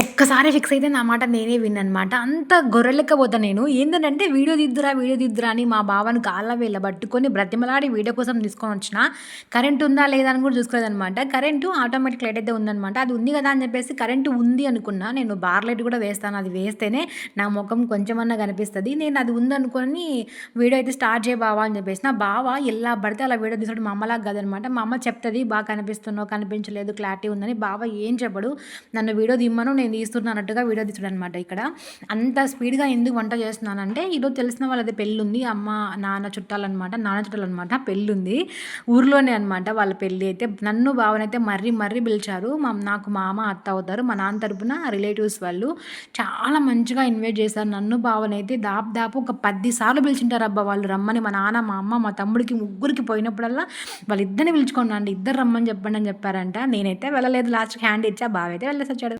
ఒక్కసారి ఫిక్స్ అయితే నా మాట నేనే విన్నమాట అంత గొర్రెలెక్కపోతా నేను. ఏంటంటే వీడియో దిద్దురా వీడియో దిద్దురా అని మా బావని కాళ్ళ వేళ్ళ పట్టుకొని బ్రతిమలాడి వీడియో కోసం తీసుకొని వచ్చిన కరెంట్ ఉందా లేదా అని కూడా చూసుకోలేదనమాట. కరెంటు ఆటోమేటిక్ లైట్ అయితే ఉందనమాట. అది ఉంది కదా అని చెప్పేసి కరెంటు ఉంది అనుకున్నా. నేను బార్ లైట్ కూడా వేస్తాను. అది వేస్తేనే నా ముఖం కొంచెమన్నా కనిపిస్తుంది. నేను అది ఉందనుకొని వీడియో అయితే స్టార్ట్ చేయ బావా అని చెప్పేసి. నా బావ ఎలా పడితే అలా వీడియో తీసాడు. మా అమ్మలాగా కదనమాట. మా అమ్మ చెప్తుంది బాగా కనిపిస్తున్నావు కనిపించలేదు క్లారిటీ ఉందని. బావ ఏం చెప్పడు. నన్ను వీడియో దిమ్మను నేను తీస్తున్నానట్టుగా వీడియో తీసాడు అనమాట ఇక్కడ. అంత స్పీడ్గా ఎందుకు వంట చేస్తున్నానంటే ఈరోజు తెలిసిన వాళ్ళది పెళ్ళి ఉంది అమ్మ నాన్న చుట్టాలన్నమాట నాన్న చుట్టాలన్నమాట పెళ్ళి ఉంది ఊర్లోనే అనమాట వాళ్ళ పెళ్ళి అయితే. నన్ను బావనైతే మర్రి మర్రి పిలిచారు. మా నాకు మామ అత్త అవుతారు. మా నాన్న తరపున రిలేటివ్స్ వాళ్ళు చాలా మంచిగా ఇన్వైట్ చేశారు. నన్ను బావనైతే దాపు దాపు ఒక పది సార్లు పిలిచింటారు. అబ్బా వాళ్ళు రమ్మని మా నాన్న మా అమ్మ మా తమ్ముడికి ముగ్గురికి పోయినప్పుడల్లా వాళ్ళిద్దరిని పిలుచుకోండి ఇద్దరు రమ్మని చెప్పండి అని చెప్పారంట. నేనైతే వెళ్ళలేదు. లాస్ట్కి హ్యాండ్ ఇచ్చా. బావైతే వెళ్ళేసి వచ్చాడు.